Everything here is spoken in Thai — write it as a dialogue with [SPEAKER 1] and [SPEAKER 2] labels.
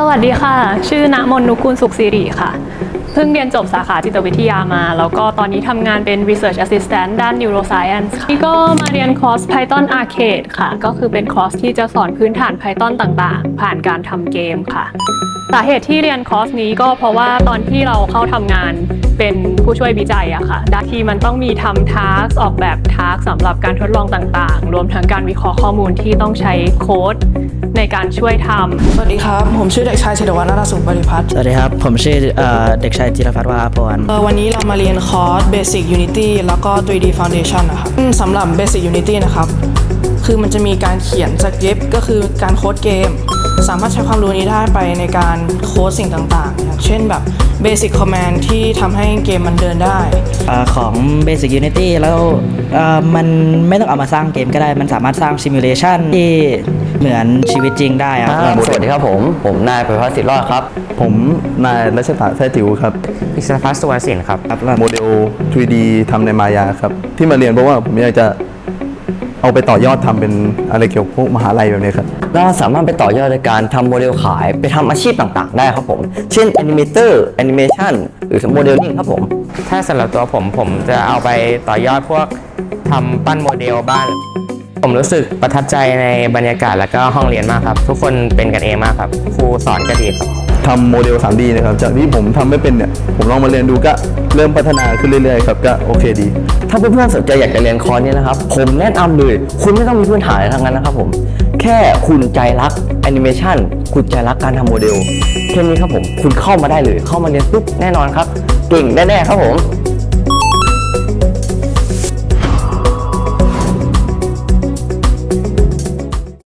[SPEAKER 1] สวัสดีค่ะ ชื่อณมนนุกูลสุขสิริค่ะ เพิ่งเรียนจบสาขาจิตวิทยามา แล้วก็ตอนนี้ทำงานเป็น Research Assistant ด้าน Neuroscience ค่ะนี่ก็มาเรียนคอร์ส Python Arcade ค่ะ ก็คือเป็นคอร์สที่จะสอนพื้นฐาน Python ต่างๆ ผ่านการทำเกมค่ะ สาเหตุที่เรียนคอร์สนี้ก็เพราะว่าตอนที่เราเข้าทำงานเป็นผู้ช่วยวิจัยอะค่ะดาทีมันต้องมีทำทาร์กออกแบบทาร์กสำหรับการทดลองต่างๆ รวมทั้งการวิเคราะห์ข้อมูลที่ต้องใช้โค้ดในการช่วยทำ
[SPEAKER 2] สวัสดีครับ ผมชื่อเด็กชายธีรวัฒน์นาฏสุขบริพัฒน์
[SPEAKER 3] สวัสดีครับ ผมชื่อเอ่อเด็กชายจิรพัฒน์วาพร
[SPEAKER 2] เอ่อวันนี้เรามาเรียนคอร์ส Basic Unity แล้วก็ 3D Foundation นะครับอืมสำหรับ Basic Unity นะครับ คือมันจะมีการเขียนสคริปต์ก็คือการโค้ดเกม สามารถใช้ความรู้นี้ได้ไปในการโค้ดสิ่งต่างๆอย่างเช่นแบบ Basic Command ที่ทำให้เกมมันเดินได้
[SPEAKER 3] เอ่อของ Basic Unity แล้วเอ่อมันไม่ต้องเอามาสร้างเกมก็ได้ มันสามารถสร้างซิมูเลชันที่เหมือนชีวิตจริงได้ครับ
[SPEAKER 4] อ่าสวัสดีครับผม ผมนายประภาสิทธิ์รอดครับ
[SPEAKER 5] ผมนายรัชตะแท้จิ๋วครับ
[SPEAKER 6] พิศพัฒน์สุวรรณศิลป์ครับ
[SPEAKER 5] โมเดล 3D ทำในมายาครับ ที่มาเรียนเพราะว่าผมอยากจะ เอาไปต่อยอดทำเป็นอะไรเกี่ยวกับพวกมหาลัยแบบนี้ครับ
[SPEAKER 4] ก็สามารถไปต่อยอดในการทำโมเดลขายไปทำอาชีพต่างๆ ได้ครับผม เช่นแอนิเมเตอร์แอนิเมชันหรือโมเดลลิ่งครับผม
[SPEAKER 6] ถ้าสำหรับตัวผมผมจะเอาไปต่อยอดพวกทำปั้นโมเดลบ้าน ผมรู้สึกประทับใจในบรรยากาศแล้วก็ห้องเรียนมากครับ ทุกคนเป็นกันเองมากครับครูสอนก็ดีครับ
[SPEAKER 5] ทำโมเดล 3D นะครับ จากที่ผมทำไม่เป็นเนี่ย ผมลองมาเรียนดูก็เริ่มพัฒนาขึ้นเรื่อยๆครับ ก็โอเคดี
[SPEAKER 4] ถ้าเพื่อนๆสนใจอยากจะเรียนคอร์สนี้นะครับ ผมแนะนำเลย คุณไม่ต้องมีพื้นฐานอะไรทั้งนั้นนะครับผม แค่คุณใจรักแอนิเมชันคุณใจรักการทำโมเดลแค่นี้ครับผม คุณเข้ามาได้เลย เข้ามาเรียนปุ๊บแน่นอนครับ เก่งแน่ๆครับผม